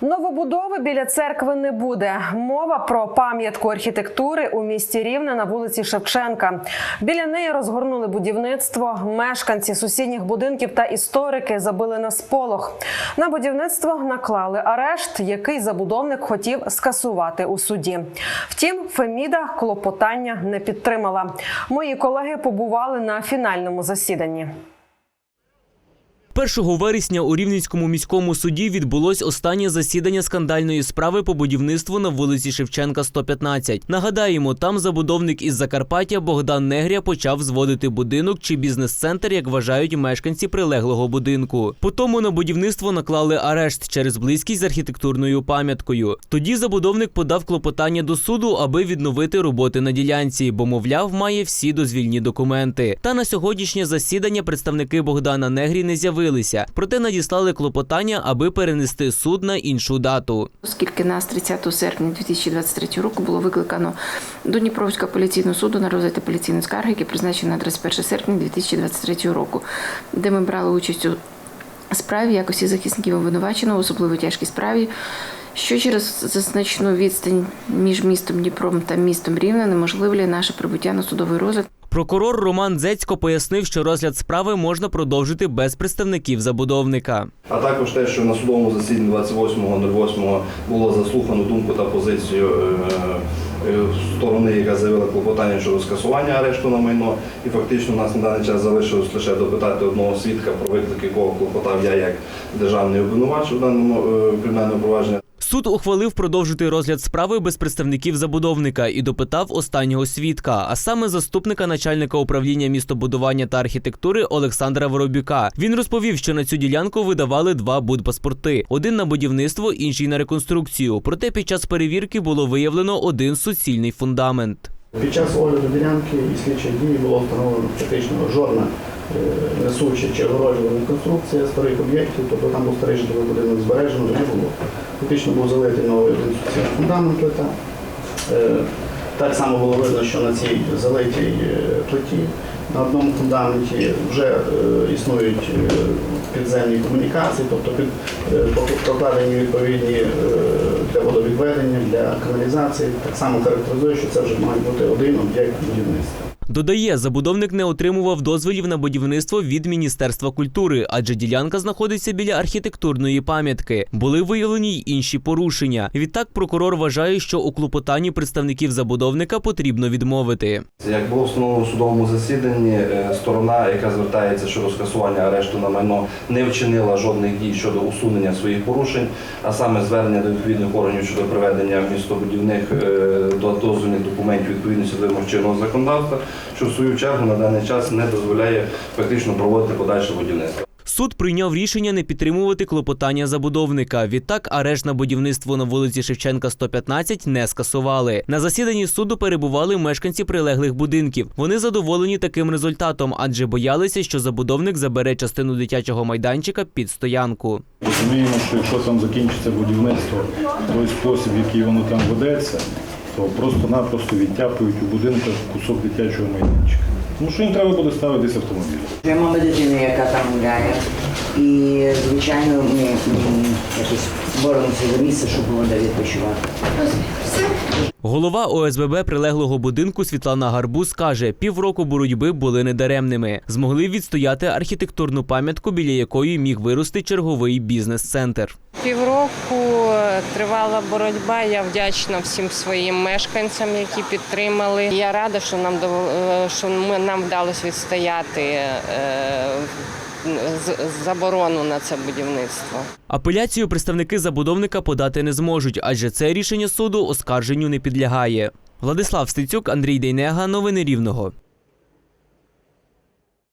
Новобудови біля церкви не буде. Мова про пам'ятку архітектури у місті Рівне на вулиці Шевченка. Біля неї розгорнули будівництво. Мешканці сусідніх будинків та історики забили на сполох. На будівництво наклали арешт, який забудовник хотів скасувати у суді. Втім, Феміда клопотання не підтримала. Мої колеги побували на фінальному засіданні. 1 вересня у Рівненському міському суді відбулось останнє засідання скандальної справи по будівництву на вулиці Шевченка 115. Нагадаємо, там забудовник із Закарпаття Богдан Негря почав зводити будинок чи бізнес-центр, як вважають мешканці прилеглого будинку. Потому на будівництво наклали арешт через близькість з архітектурною пам'яткою. Тоді забудовник подав клопотання до суду, аби відновити роботи на ділянці, бо мовляв, має всі дозвільні документи. Та на сьогоднішнє засідання представники Богдана Негрі не з'явилися, проте надіслали клопотання, аби перенести суд на іншу дату. Оскільки нас 30 серпня 2023 року було викликано до Дніпровського апеляційного суду на розгляд апеляційної скарги, яке призначено на 31 серпня 2023 року, де ми брали участь у справі якості захисників обвинуваченого, особливо тяжкій справі, що через значну відстань між містом Дніпром та містом Рівне неможливлює наше прибуття на судовий розгляд. Прокурор Роман Дзецько пояснив, що розгляд справи можна продовжити без представників забудовника. А також те, що на судовому засіданні 28.08 було заслухано думку та позицію е, е, сторони, яка заявила клопотання щодо скасування арешту на майно. І фактично у нас на даний час залишилось лише допитати одного свідка, про виклик якого клопотав я як державний обвинувач у даному е, кримінальному провадженні. Суд ухвалив продовжити розгляд справи без представників забудовника і допитав останнього свідка, а саме заступника начальника управління містобудування та архітектури Олександра Воробюка. Він розповів, що на цю ділянку видавали два будпаспорти: один на будівництво, інший на реконструкцію. Проте під час перевірки було виявлено один суцільний фундамент. Під час огляду ділянки і слідчих дій було встановлено фактично жодна е, несуча чи огороджувана конструкція старих об'єктів, тобто там був старий житловий будинок збережено, не було. Фактично був залитий новий суцільний фундамент плита. Е, Так само було видно, що на цій залитій е, плиті на одному фундаменті вже е, існують е, підземні комунікації, тобто під, е, прокладені відповідні для водовідведення, для каналізації. Так само характеризує, що це вже має бути один об'єкт будівництва. Додає, забудовник не отримував дозволів на будівництво від Міністерства культури, адже ділянка знаходиться біля архітектурної пам'ятки. Були виявлені й інші порушення. Відтак прокурор вважає, що у клопотанні представників забудовника потрібно відмовити. Як було встановлено в судовому засіданні, е, сторона, яка звертається щодо скасування арешту на майно, не вчинила жодних дій щодо усунення своїх порушень, а саме звернення до відповідних органів щодо приведення містобудівних е, до дозвільних документів відповідності до вимог чинного законодавства, що в свою чергу на даний час не дозволяє фактично проводити подальше будівництво. Суд прийняв рішення не підтримувати клопотання забудовника. Відтак арешт на будівництво на вулиці Шевченка 115 не скасували. На засіданні суду перебували мешканці прилеглих будинків. Вони задоволені таким результатом, адже боялися, що забудовник забере частину дитячого майданчика під стоянку. Розуміємо, що якщо там закінчиться будівництво той спосіб, який воно там ведеться, то просто-напросто відтяпують у будинках кусок дитячого майданчика. Тому що їм треба буде ставити десь автомобіль. Я мама дитини, яка там гуляє. І, звичайно, ми, ми якось боремося за місце, щоб було де відпочивати. Голова ОСББ прилеглого будинку Світлана Гарбуз каже, півроку боротьби були недаремними. Змогли відстояти архітектурну пам'ятку, біля якої міг вирости черговий бізнес-центр. Півроку тривала боротьба. Я вдячна всім своїм мешканцям, які підтримали. Я рада, що нам е, що нам вдалося відстояти е, заборону на це будівництво. Апеляцію представники забудовника подати не зможуть, адже це рішення суду оскарженню не підлягає. Владислав Стецюк, Андрій Дейнега. Новини Рівного.